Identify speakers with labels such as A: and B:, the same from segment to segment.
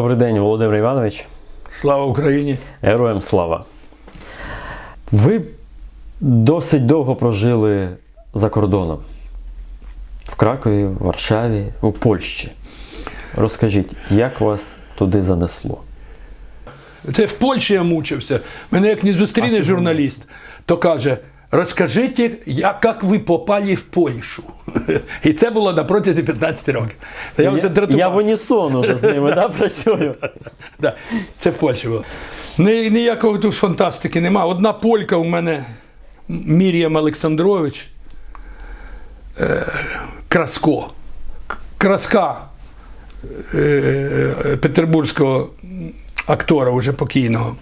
A: Добрий день, Володимир Іванович.
B: Слава Україні!
A: Героям слава. Ви досить довго прожили за кордоном. В Кракові, в Варшаві, у Польщі. Розкажіть, як вас туди занесло?
B: Це в Польщі я мучився. Мене як не зустріне журналіст, то каже: розкажіть, як, ви попали в Польщу. І це було на протязі 15 років. Та я вже
A: я,
B: дратував.
A: я в унісон уже з ними да, працюю.
B: Да, це в Польщі було. Ні, ніякого тут фантастики нема. Одна полька у мене Мір'ям Олександрович е, Краско. Краска е, петербурзького актора, уже покійного.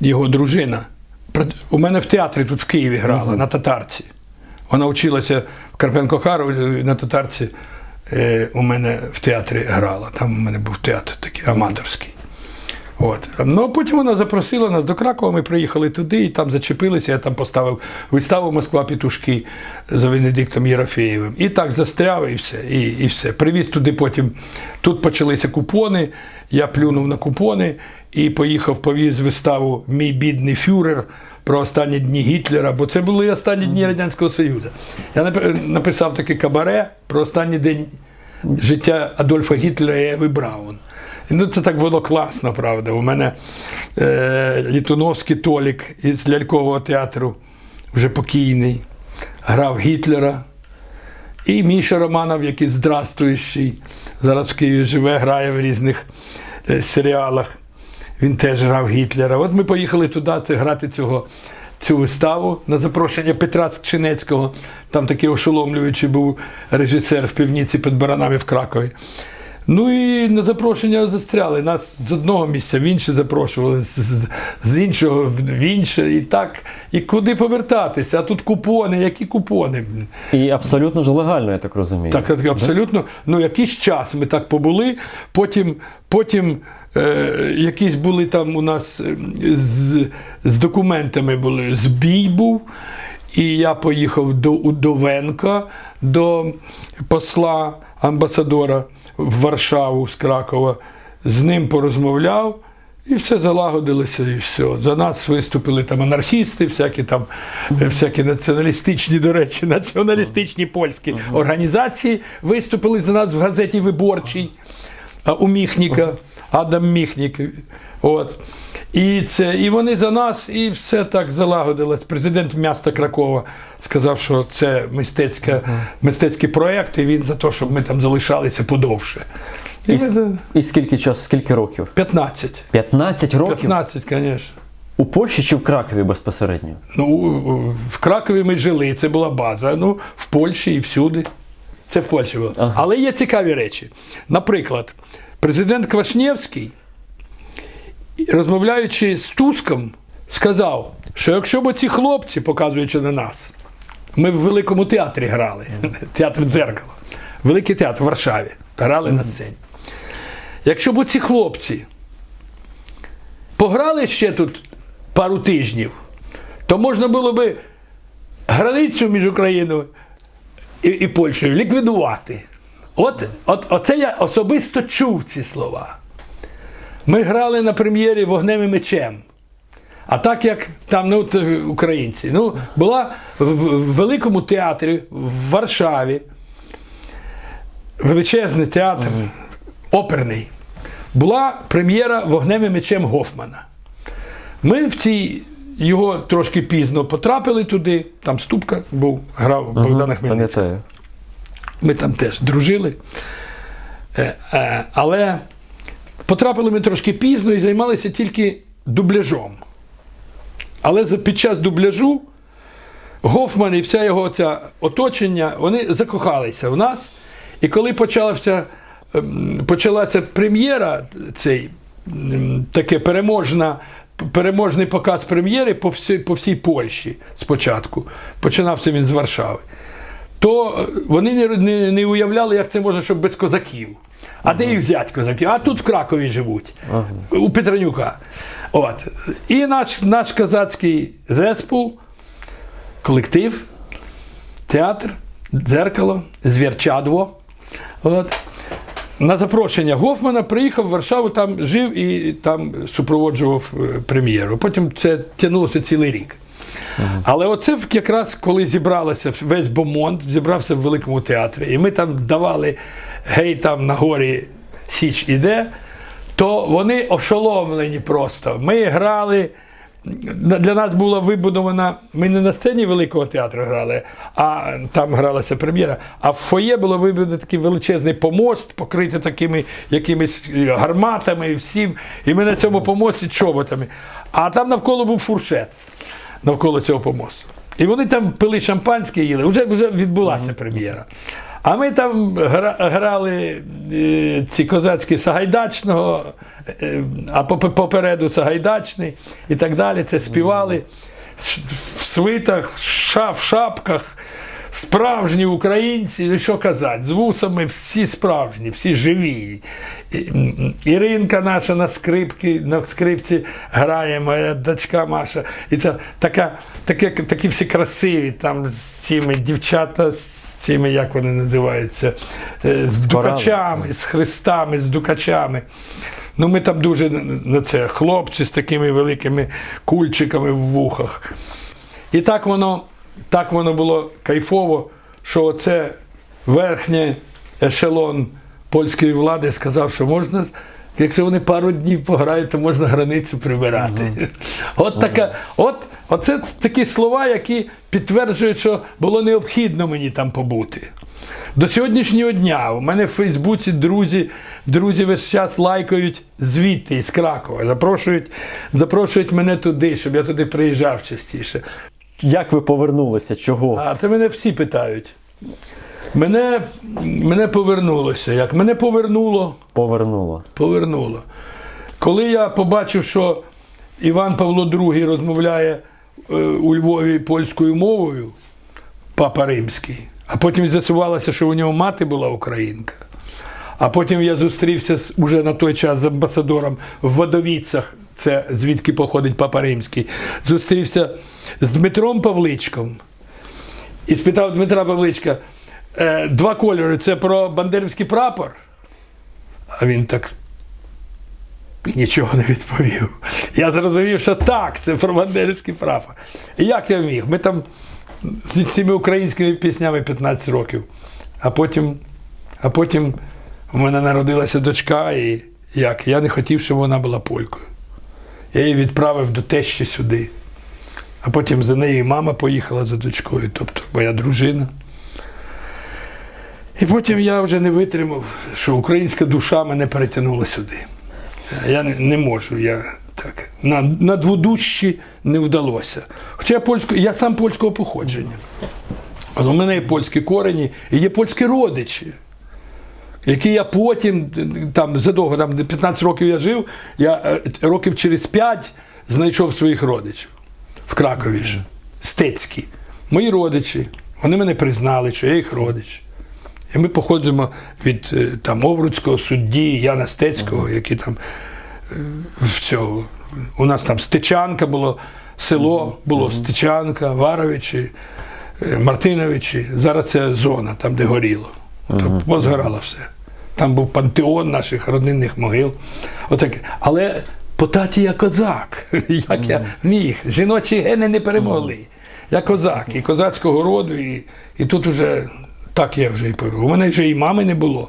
B: Його дружина. У мене в театрі тут в Києві грала на татарці. Вона вчилася в Карпенко Харові на татарці. Е, у мене в театрі грала. Там у мене був театр такий аматорський. От. Ну, потім вона запросила нас до Кракова, ми приїхали туди і там зачепилися. Я там поставив виставу Москва Петушки за Венедиктом Єрофеєвим. І так застряв, і все. І, і все. Привіз туди потім. Тут почалися купони. Я плюнув на купони і поїхав, повіз виставу Мій бідний фюрер про останні дні Гітлера, бо це були останні дні Радянського Союзу. Я написав таке кабаре про останній день життя Адольфа Гітлера і Еви Браун. Ну, це так було класно, правда. У мене е, Літуновський Толік із лялькового театру, вже покійний, грав Гітлера. І Міша Романов, який здравствуючий, зараз в Києві живе, грає в різних е, серіалах. Він теж грав Гітлера. От ми поїхали туди грати цього, цю виставу на запрошення Петра Скчинецького. Там такий ошеломлюючий був режисер в півніці під Баранами в Кракові. Ну і на запрошення застряли. Нас з одного місця в інше запрошували, з, з, іншого в інше. І так, і куди повертатися? А тут купони, які купони?
A: І абсолютно ж легально, я так розумію.
B: Так, так, абсолютно. Ну, якийсь час ми так побули, потім, потім е, якісь були там у нас е, з, з документами були збій був. І я поїхав до Удовенка, до посла амбасадора в Варшаву з Кракова, з ним порозмовляв. І все залагодилося, і все. За нас виступили там анархісти, всякі там е, всякі націоналістичні, до речі, націоналістичні польські організації виступили за нас в газеті Виборчий у Міхніка, Адам Міхнік. От. І, це, і вони за нас, і все так залагодилось. Президент міста Кракова сказав, що це мистецька, мистецький проєкт, і він за те, щоб ми там залишалися подовше. І
A: І,
B: ми
A: і скільки часу, скільки років?
B: 15.
A: 15 років
B: 15, звісно.
A: у Польщі чи в Кракові безпосередньо?
B: Ну, в Кракові ми жили, це була база. Ну, в Польщі і всюди. Це в Польщі було.
A: Ага.
B: Але є цікаві речі. Наприклад, президент Квашнєвський, розмовляючи з Туском, сказав, що якщо б ці хлопці, показуючи на нас, ми в великому театрі грали, театр дзеркало, великий театр в Варшаві, грали на сцені. Якщо б ці хлопці пограли ще тут пару тижнів, то можна було би границю між Україною і, і Польщею ліквідувати. От, от, оце я особисто чув ці слова. Ми грали на прем'єрі вогнем і мечем. А так як там ну, е, українці, ну, була в, великому театрі в Варшаві, величезний театр, оперний, була прем'єра вогнем і мечем Гофмана. Ми в цій його трошки пізно потрапили туди, там Ступка був, грав Богдана Хмельницького. Ми там теж дружили. Е, е, Але потрапили ми трошки пізно і займалися тільки дубляжом. Але під час дубляжу Гофман і вся його ця оточення, вони закохалися в нас. І коли почалася, ем, почалася прем'єра, цей таке переможна, переможний показ прем'єри по всій, по всій Польщі спочатку. Починався він з Варшави то е, вони не, не, не уявляли, як це можна, щоб без козаків. А де їх взяти козаків? А тут в Кракові живуть, у Петренюка. От. І наш, наш козацький зеспул, колектив, театр, дзеркало, звірчадво. От. на запрошення Гофмана приїхав в Варшаву, там жив і там супроводжував е, прем'єру. Потім це тягнулося цілий рік. Але оце якраз коли зібралося весь Бомонд, зібрався в великому театрі, і ми там давали гей там на горі Січ іде, то вони ошоломлені просто. Ми грали. Для нас була вибудована. Ми не на сцені великого театру грали, а там гралася прем'єра. А в фоє було вибудовано такий величезний помост, покритий такими якимись е, гарматами і всім. І ми на цьому помості чоботами. А там навколо був фуршет навколо цього помосту. І вони там пили шампанське їли, вже, вже відбулася прем'єра. А ми там гра- грали е, ці козацькі Сагайдачного, е, а попереду Сагайдачний і так далі. Це співали в свитах, в шапках. Справжні українці, ну що казати, з вусами всі справжні, всі живі. Іринка наша на скрипці, на скрипці грає, моя дочка Маша. І це така, таке, такі всі красиві, там з цими дівчата, з цими, як вони називаються, е, з дукачами, з хрестами, з дукачами. Ну, ми там дуже на це хлопці з такими великими кульчиками в вухах. І так воно, так воно було кайфово, що це верхній ешелон польської влади сказав, що можна, якщо вони пару днів пограють, то можна границю прибирати. От така, от, оце такі слова, які підтверджують, що було необхідно мені там побути. До сьогоднішнього дня у мене в Фейсбуці друзі, друзі весь час лайкають звідти із Кракова. Запрошують, запрошують мене туди, щоб я туди приїжджав частіше.
A: Як ви повернулися? Чого?
B: А це мене всі питають. Мене, мене повернулося. Як мене повернуло,
A: Повернуло.
B: повернуло. Коли я побачив, що Іван Павло II розмовляє е, у Львові польською мовою, папа римський, а потім з'ясувалося, що у нього мати була українка. А потім я зустрівся уже на той час з амбасадором в Водовіцях, це звідки походить папа римський, зустрівся з Дмитром Павличком і спитав Дмитра Павличка, «Е, два кольори це про бандерівський прапор. А він так нічого не відповів. Я зрозумів, що так, це про бандерівський прапор. І як я міг? Ми там з цими українськими піснями 15 років. А потім, а потім у мене народилася дочка, і як? Я не хотів, щоб вона була полькою. Я її відправив до тещі сюди. А потім за нею мама поїхала за дочкою, тобто моя дружина. І потім я вже не витримав, що українська душа мене перетягнула сюди. Я не, можу, я так. На, на дводущі не вдалося. Хоча я, польсько, я сам польського походження. Але у мене є польські корені і є польські родичі, які я потім, там задовго, там 15 років я жив, я е, років через 5 знайшов своїх родичів в Кракові ж, стецькі. Мої родичі, вони мене признали, що я їх родич. І ми походимо від е, там, Овруцького судді Яна Стецького, який там е, в цього. У нас там Стечанка було, село було Стечанка, Варовичі, Мартиновичі. Зараз це зона, там, де горіло. Там позгорало все. Там був пантеон наших родинних могил. Отаке. Але по таті я козак. Як я міг. Жіночі гени не перемогли. Я козак, і козацького роду, і, і тут уже так я вже і повів. У мене вже і мами не було.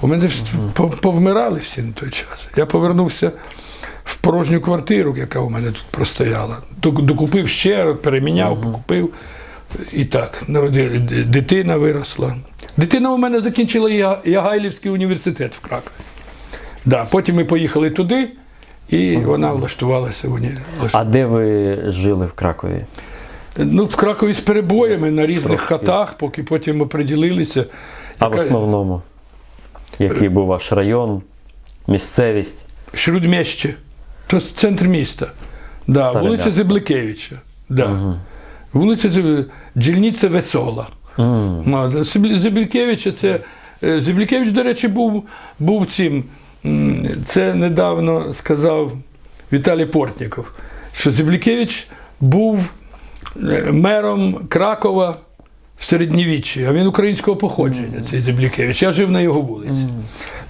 B: У мене ж повмирали всі на той час. Я повернувся в порожню квартиру, яка у мене тут простояла. Докупив ще, переміняв, покупив. І так, народили. Д- Дитина виросла. Дитина у мене закінчила Ягайлівський університет в Кракові. Да, потім ми поїхали туди, і вона влаштувалася в університет.
A: А де ви жили в Кракові?
B: Ну, в Кракові з перебоями на різних
A: Трошки.
B: хатах, поки потім оприділилися.
A: А в основному? Який був ваш район, місцевість?
B: Шрудмєще. То центр міста. Да,
A: Старе
B: вулиця
A: місто.
B: Зибликевича. Да. Вулиця Зиб... Джільниця Весола.
A: М,
B: Ну, це. е, до речі, був, був цим. Це недавно сказав Віталій Портніков, що Зибликевич був е, мером Кракова в середньовіччі, а він українського походження, цей Зіблікевич. Я жив на його вулиці,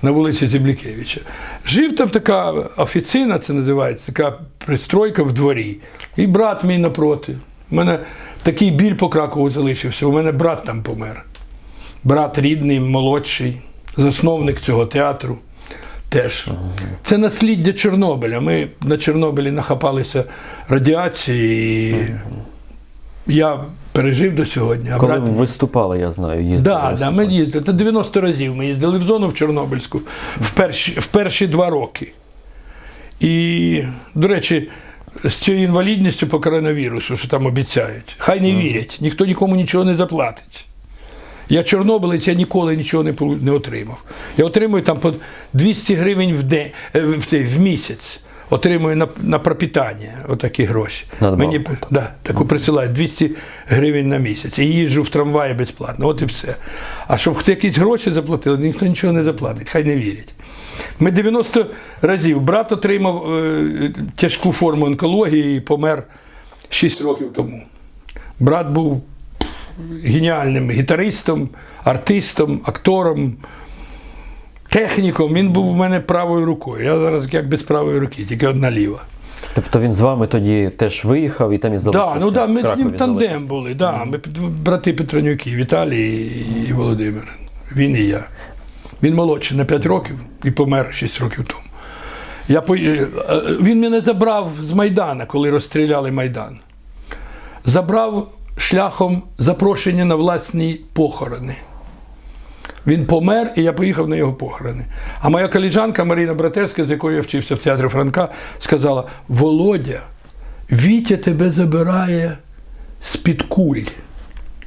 B: на вулиці Зіблікевича. Жив там така офіцина, це називається, така пристройка в дворі. І брат мій напроти. У мене такий біль по Кракову залишився. У мене брат там помер. Брат рідний, молодший, засновник цього театру. Теж. Це насліддя Чорнобиля. Ми на Чорнобилі нахапалися радіації. І я пережив до сьогодні. А
A: Коли
B: брат...
A: ви виступали, я знаю, їздили.
B: Да, да, ми їздили. Та 90 разів ми їздили в зону в Чорнобильську в перші, в перші два роки. І, до речі, з цією інвалідністю по коронавірусу, що там обіцяють, хай не вірять, ніхто нікому нічого не заплатить. Я чорнобилець, я ніколи нічого не, не отримав. Я отримую там по 200 гривень в, день, е, в, в місяць. Отримую на, на пропітання отакі гроші.
A: Надбавку.
B: Мені да, таку присилають 200 гривень на місяць. І їжджу в трамваї безплатно. От і все. А щоб хто якісь гроші заплатили, ніхто нічого не заплатить, хай не вірять. Ми 90 разів. Брат отримав е, тяжку форму онкології і помер 6 років тому. Брат був геніальним гітаристом, артистом, актором, техніком. Він був у мене правою рукою. Я зараз як без правої руки, тільки одна ліва.
A: Тобто він з вами тоді теж виїхав і там і залишився?
B: Да, ну да, ми з ним тандем
A: залишився?
B: були. Да, ми брати Петронюки, Віталій і Володимир. Він і я. Він молодший на 5 років і помер 6 років тому. Я, е, е, він мене забрав з Майдана, коли розстріляли Майдан. Забрав шляхом запрошення на власні похорони. Він помер, і я поїхав на його похорони. А моя коліжанка Марина Братерська, з якою я вчився в театрі Франка, сказала: Володя, Вітя тебе забирає з-під куль.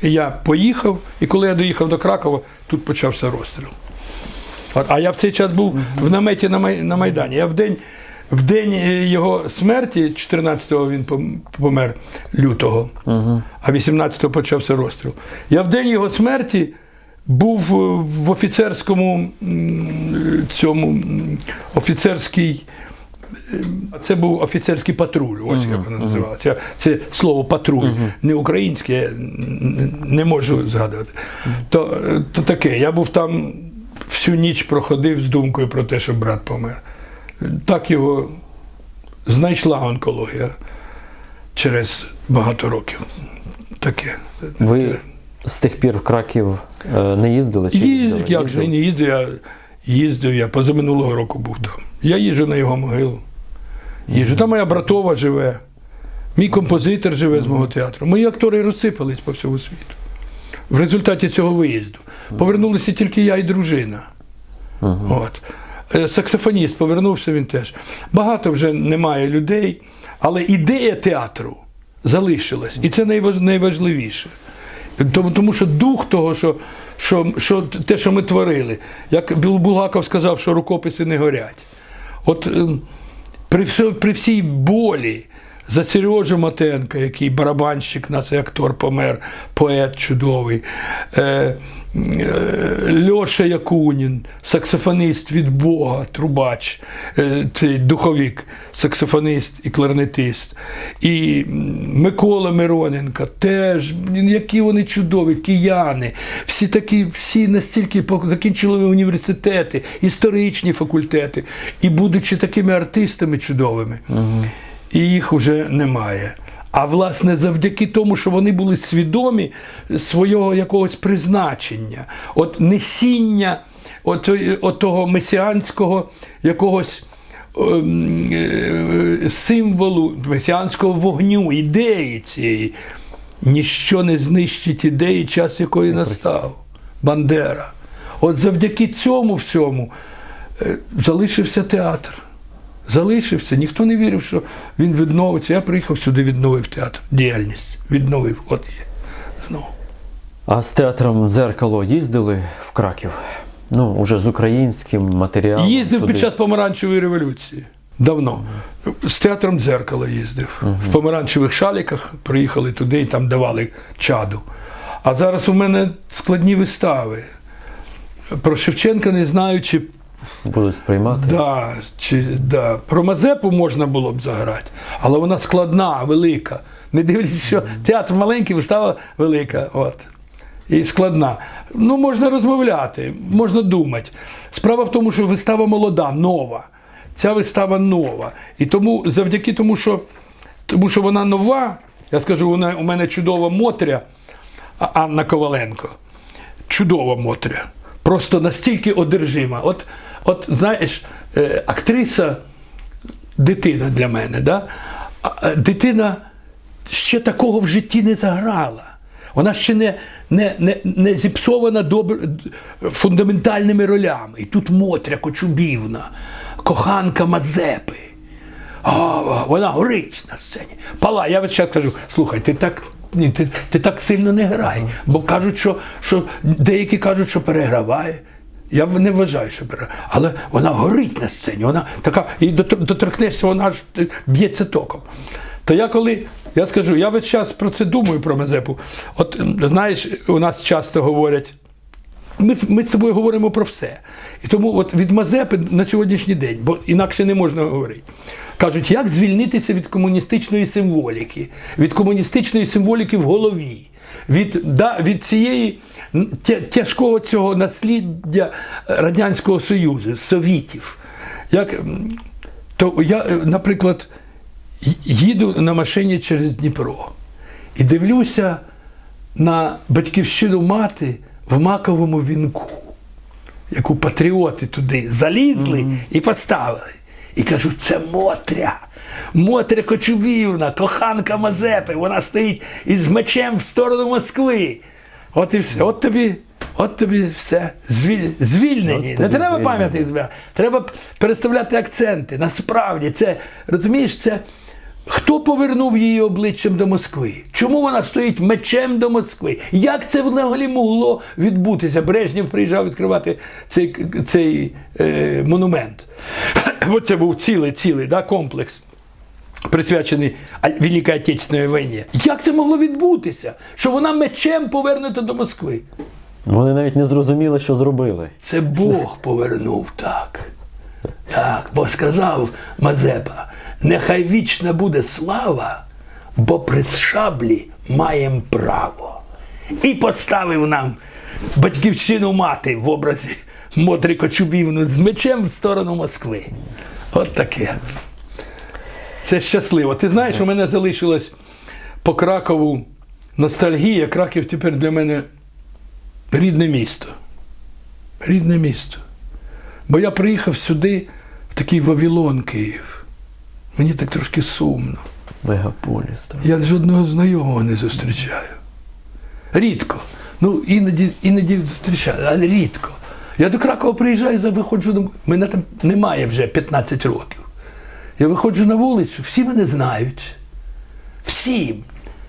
B: І я поїхав, і коли я доїхав до Кракова, тут почався розстріл. От, а я в цей час був в наметі на, на Майдані. Я в день, в день е, його смерті, 14-го він помер лютого, а 18-го почався розстріл. Я в день його смерті був е, в офіцерському цьому офіцерській. Це був офіцерський патруль, ось як воно називалося. Це, слово патруль, не українське, не можу згадувати. То, е, то таке, я був там всю ніч проходив з думкою про те, що брат помер. Так його знайшла онкологія через багато років. Таке.
A: Ви з тих пір в Краків е, не їздили? Чи їздили?
B: як же не їздив, я їздив, я позаминулого року був там. Я їжджу на його могилу. Їжджу. Там моя братова живе, мій композитор живе з мого театру. Мої актори розсипались по всьому світу. В результаті цього виїзду. Повернулися тільки я і дружина. От. Е, Саксофоніст повернувся він теж. Багато вже немає людей, але ідея театру залишилась. І це найваж- найважливіше. Тому, що дух того, що, що, що те, що ми творили, як Булгаков сказав, що рукописи не горять. От ем, при, при всій болі за Сережу Матенка, який барабанщик, нас актор помер, поет чудовий. Е, е, Льоша Якунін, саксофонист від Бога, трубач, е, цей духовік, саксофонист і кларнетист. І Микола Мироненко теж, які вони чудові, кияни. Всі такі, всі настільки закінчили університети, історичні факультети. І будучи такими артистами чудовими, і їх уже немає. А власне, завдяки тому, що вони були свідомі свого якогось призначення, от несіння от, от того месіанського якогось ем, е, символу, месіанського вогню, ідеї цієї. Ніщо не знищить ідеї, час якої настав. Бандера. От завдяки цьому всьому е, залишився театр. Залишився, ніхто не вірив, що він відновиться. Я приїхав сюди, відновив театр, діяльність. Відновив, от є. Знову.
A: А з театром Дзеркало їздили в Краків? Ну, уже з українським матеріалом.
B: Їздив
A: туди.
B: під час помаранчевої революції. Давно. З театром дзеркало їздив. В помаранчевих шаліках приїхали туди і там давали чаду. А зараз у мене складні вистави. Про Шевченка не знаю, чи
A: Будуть сприймати.
B: Да, чи, да. Про Мазепу можна було б заграти, але вона складна, велика. Не дивлячись, що театр маленький, вистава велика. От. і складна. Ну, можна розмовляти, можна думати. Справа в тому, що вистава молода, нова. Ця вистава нова. І тому, завдяки тому, що, тому що вона нова, я скажу, вона, у мене чудова Мотря, Анна Коваленко. Чудова Мотря. Просто настільки одержима. От, от знаєш, е, актриса дитина для мене. Да? Дитина ще такого в житті не заграла. Вона ще не, не, не, не зіпсована добр, фундаментальними ролями. І тут Мотря Кочубівна, коханка Мазепи. А, вона горить на сцені. Пала, я весь час кажу, слухай, ти так. Ні, ти, ти так сильно не грай. Бо кажуть, що, що деякі кажуть, що переграває. Я не вважаю, що переграває. Але вона горить на сцені. Вона така, і дотор- доторкнешся, вона аж е, б'ється током. То я коли, я скажу, я весь час про це думаю, про Мазепу. От знаєш, у нас часто говорять, ми, ми з тобою говоримо про все. І тому от від Мазепи на сьогоднішній день, бо інакше не можна говорити. Кажуть, як звільнитися від комуністичної символіки, від комуністичної символіки в голові, від, да, від цієї тяжкого цього насліддя Радянського Союзу, совітів. Як, то я, е, наприклад, їду на машині через Дніпро і дивлюся на батьківщину мати в маковому вінку, яку патріоти туди залізли і поставили. І кажуть, це Мотря. Мотря Кочубівна, коханка Мазепи. Вона стоїть із мечем в сторону Москви. От і все. От тобі, от тобі все. Звіль- Звільнені.
A: От
B: Не треба пам'ятник збирати. Треба переставляти акценти. Насправді, це розумієш, це хто повернув її обличчям до Москви? Чому вона стоїть мечем до Москви? Як це взагалі могло відбутися? Брежнєв приїжджав відкривати цей, цей е, монумент. Оце був цілий, цілий да, комплекс. Присвячений Великій Отечественній війні. Як це могло відбутися? Що вона мечем повернута до Москви?
A: Вони навіть не зрозуміли, що зробили.
B: Це Бог повернув так. Так, бо сказав Мазепа, нехай вічна буде слава, бо при шаблі маєм право. І поставив нам батьківщину мати в образі Мотрі Кочубівну з мечем в сторону Москви. От таке. Це щасливо. Ти знаєш, у мене залишилась по Кракову ностальгія. Краків тепер для мене рідне місто. Рідне місто. Бо я приїхав сюди, в такий Вавилон Київ. Мені так трошки сумно.
A: Мегаполіс. там.
B: Я жодного знайомого не зустрічаю. Рідко. Ну, іноді, іноді зустрічаю, але рідко. Я до Кракова приїжджаю, виходжу. Мене там немає вже 15 років. Я виходжу на вулицю, всі мене знають. Всі.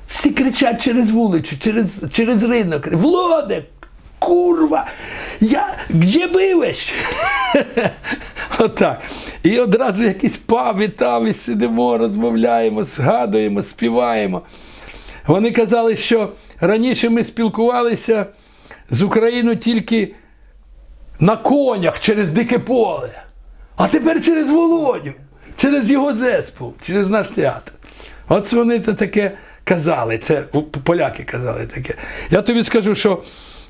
B: Всі кричать через вулицю, через, через ринок. Володе, курва! Я где бивеш? Отак. І одразу якісь паби там і сидимо, розмовляємо, згадуємо, співаємо. Вони казали, що раніше ми спілкувалися з Україною тільки на конях через дике поле. А тепер через Володю, через його зеспу, через наш театр. От вони це таке казали, це поляки казали таке. Я тобі скажу, що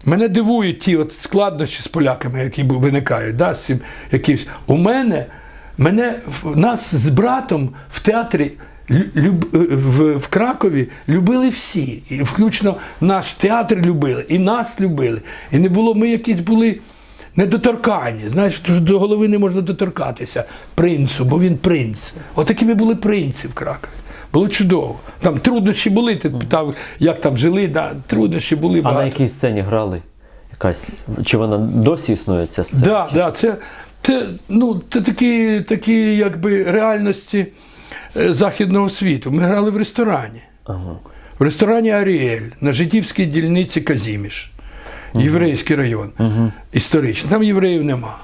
B: мене дивують ті от складнощі з поляками, які виникають. Да, з. У мене, мене нас з братом в театрі люб, в, в Кракові любили всі. І включно наш театр любили, і нас любили. І не було, ми якісь були недоторкані. Знаєш, до голови не можна доторкатися принцу, бо він принц. Отакими були принці в Кракові. Було чудово. Там труднощі були, ти питав, як там жили, да, труднощі були
A: А на якій сцені грали? Якась. Чи вона досі існує ця сцена?
B: Да, да, це, це, ну, це такі, такі якби, реальності е, західного світу. Ми грали в ресторані.
A: Ага.
B: В ресторані Аріель на жидівській дільниці Казіміш. Єврейський район. Історичний. Там євреїв нема.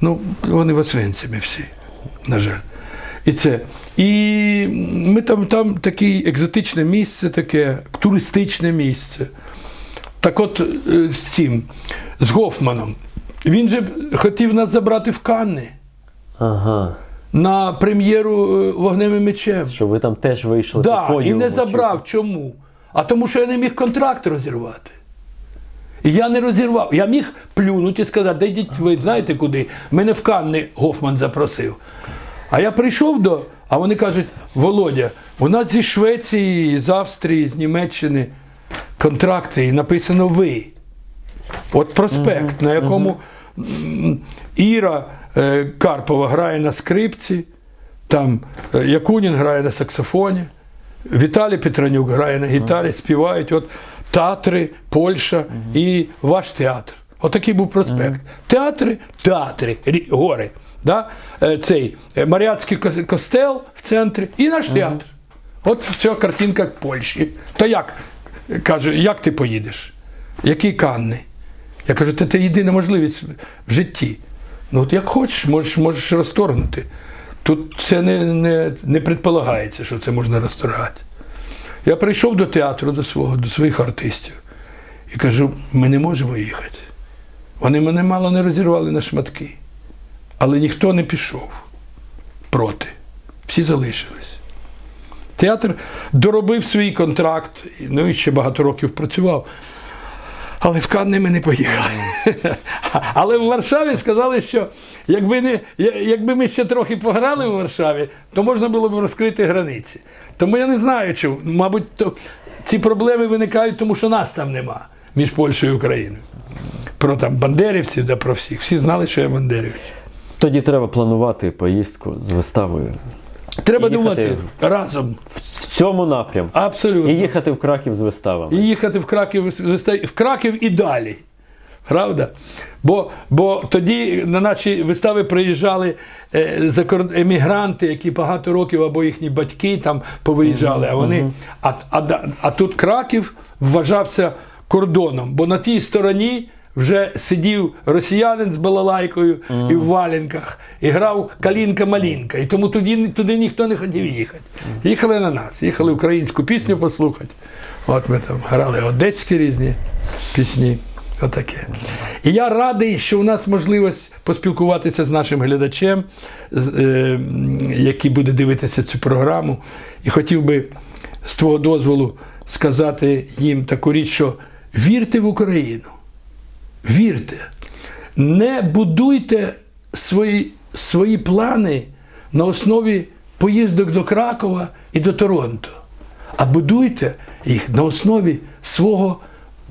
B: Ну, вони в Освенцимі всі, на жаль. І це. І ми там, там таке екзотичне місце, таке туристичне місце. Так от е, з цим, з Гофманом. Він же хотів нас забрати в Канни
A: Ага.
B: на прем'єру е, вогневим мечем.
A: Що ви там теж вийшли
B: Да, і не забрав. Чому? А тому, що я не міг контракт розірвати. І я не розірвав. Я міг плюнути і сказати, да йдіть ви знаєте куди? Мене в Канни Гофман запросив. А я прийшов до, а вони кажуть: Володя, у нас зі Швеції, з Австрії, з Німеччини контракти, і написано ви. От проспект, на якому Іра е, Карпова грає на скрипці, там е, Якунін грає на саксофоні, Віталій Петранюк грає на гітарі, співають. От Татри, Польща і ваш театр. Отакий був проспект. Театри, театри, гори. Да? Е, Цей е, Маріатський костел в центрі і наш театр. От ця картинка Польщі. То як? Каже, як ти поїдеш? Які Канни? Я кажу, це, єдина можливість в- в житті. Ну, от як хочеш, можеш, можеш розторгнути. Тут це не, не, не предполагається, що це можна розторгати. Я прийшов до театру до свого, до своїх артистів і кажу, ми не можемо їхати. Вони мене мало не розірвали на шматки. Але ніхто не пішов проти. Всі залишились. Театр доробив свій контракт, ну і ще багато років працював. Але в Канни ми не поїхали. Але в Варшаві сказали, що якби, не, якби ми ще трохи пограли в Варшаві, то можна було б розкрити границі. Тому я не знаю, чому. Мабуть, то, ці проблеми виникають, тому що нас там нема між Польщею і Україною. Про там бандерівців, да про всіх. Всі знали, що я бандерівець.
A: Тоді треба планувати поїздку з виставою
B: Треба думати разом.
A: в цьому напрямку.
B: Абсолютно.
A: І їхати в Краків з виставами.
B: і їхати в Краків, в Краків і далі. Правда? Бо, бо тоді на наші вистави приїжджали емігранти, які багато років або їхні батьки там повиїжджали. А вони, а, а, а тут Краків вважався кордоном, бо на тій стороні вже сидів росіянин з балалайкою і в валенках, і грав Калінка-Малінка. І тому туди, туди ніхто не хотів їхати. Їхали на нас, їхали українську пісню послухати. От ми там грали одеські різні пісні. Отаке. І я радий, що у нас можливість поспілкуватися з нашим глядачем, е, який буде дивитися цю програму. І хотів би з твого дозволу сказати їм таку річ, що вірте в Україну. Вірте. Не будуйте свої, свої плани на основі поїздок до Кракова і до Торонто, а будуйте їх на основі свого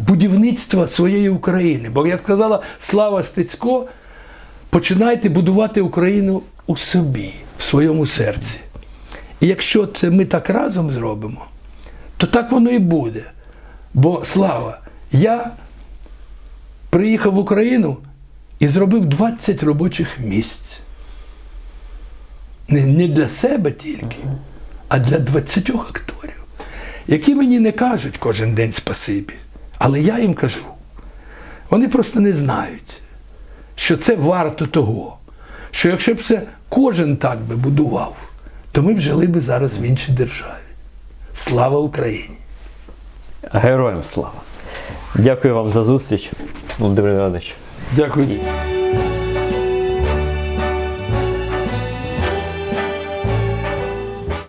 B: будівництва своєї України. Бо, як сказала Слава Стецько, починайте будувати Україну у собі, в своєму серці. І якщо це ми так разом зробимо, то так воно і буде. Бо слава, я приїхав в Україну і зробив 20 робочих місць. Не, для себе тільки, а для 20 акторів, які мені не кажуть кожен день спасибі. Але я їм кажу. Вони просто не знають, що це варто того. Що якщо б це кожен так би будував, то ми б жили би зараз в іншій державі. Слава Україні!
A: Героям слава! Дякую вам за зустріч, Володимир Іванович.
B: Дякую.